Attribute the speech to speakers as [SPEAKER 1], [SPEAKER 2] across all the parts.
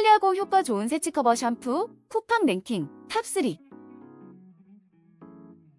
[SPEAKER 1] 편리하고 효과 좋은 세치 커버 샴푸 쿠팡 랭킹 탑3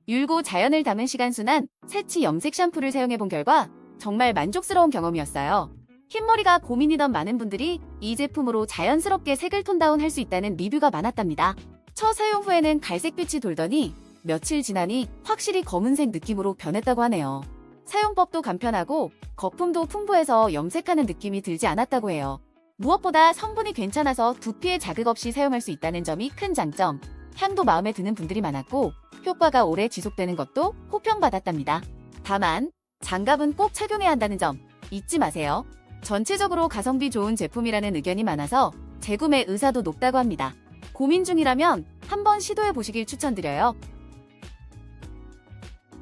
[SPEAKER 1] 율고 자연을 담은 시간순한 세치 염색 샴푸를 사용해본 결과 정말 만족스러운 경험이었어요. 흰머리가 고민이던 많은 분들이 이 제품으로 자연스럽게 색을 톤다운 할 수 있다는 리뷰가 많았답니다. 첫 사용 후에는 갈색빛이 돌더니 며칠 지나니 확실히 검은색 느낌으로 변했다고 하네요. 사용법도 간편하고 거품도 풍부해서 염색하는 느낌이 들지 않았다고 해요. 무엇보다 성분이 괜찮아서 두피에 자극 없이 사용할 수 있다는 점이 큰 장점. 향도 마음에 드는 분들이 많았고 효과가 오래 지속되는 것도 호평받았답니다. 다만 장갑은 꼭 착용해야 한다는 점 잊지 마세요. 전체적으로 가성비 좋은 제품이라는 의견이 많아서 재구매 의사도 높다고 합니다. 고민 중이라면 한번 시도해 보시길 추천드려요.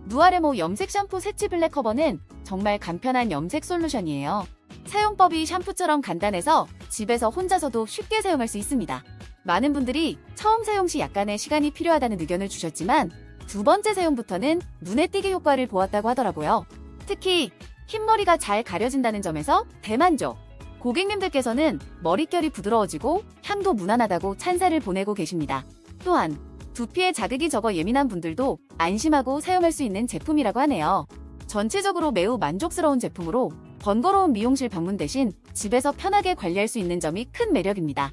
[SPEAKER 1] 누아레모 염색 샴푸 세치 블랙 커버는 정말 간편한 염색 솔루션이에요. 사용법이 샴푸처럼 간단해서 집에서 혼자서도 쉽게 사용할 수 있습니다. 많은 분들이 처음 사용 시 약간의 시간이 필요하다는 의견을 주셨지만 두 번째 사용부터는 눈에 띄게 효과를 보았다고 하더라고요. 특히 흰머리가 잘 가려진다는 점에서 대만족. 고객님들께서는 머릿결이 부드러워지고 향도 무난하다고 찬사를 보내고 계십니다. 또한 두피에 자극이 적어 예민한 분들도 안심하고 사용할 수 있는 제품이라고 하네요. 전체적으로 매우 만족스러운 제품으로 번거로운 미용실 방문 대신 집에서 편하게 관리할 수 있는 점이 큰 매력입니다.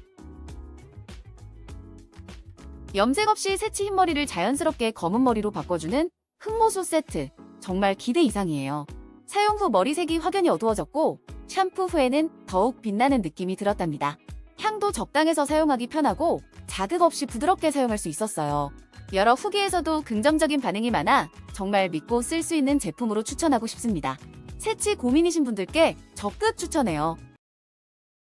[SPEAKER 1] 염색 없이 새치 흰머리를 자연스럽게 검은 머리로 바꿔주는 흑모수 세트. 정말 기대 이상이에요. 사용 후 머리색이 확연히 어두워졌고 샴푸 후에는 더욱 빛나는 느낌이 들었답니다. 향도 적당해서 사용하기 편하고 자극 없이 부드럽게 사용할 수 있었어요. 여러 후기에서도 긍정적인 반응이 많아 정말 믿고 쓸 수 있는 제품으로 추천하고 싶습니다. 새치 고민이신 분들께 적극 추천해요.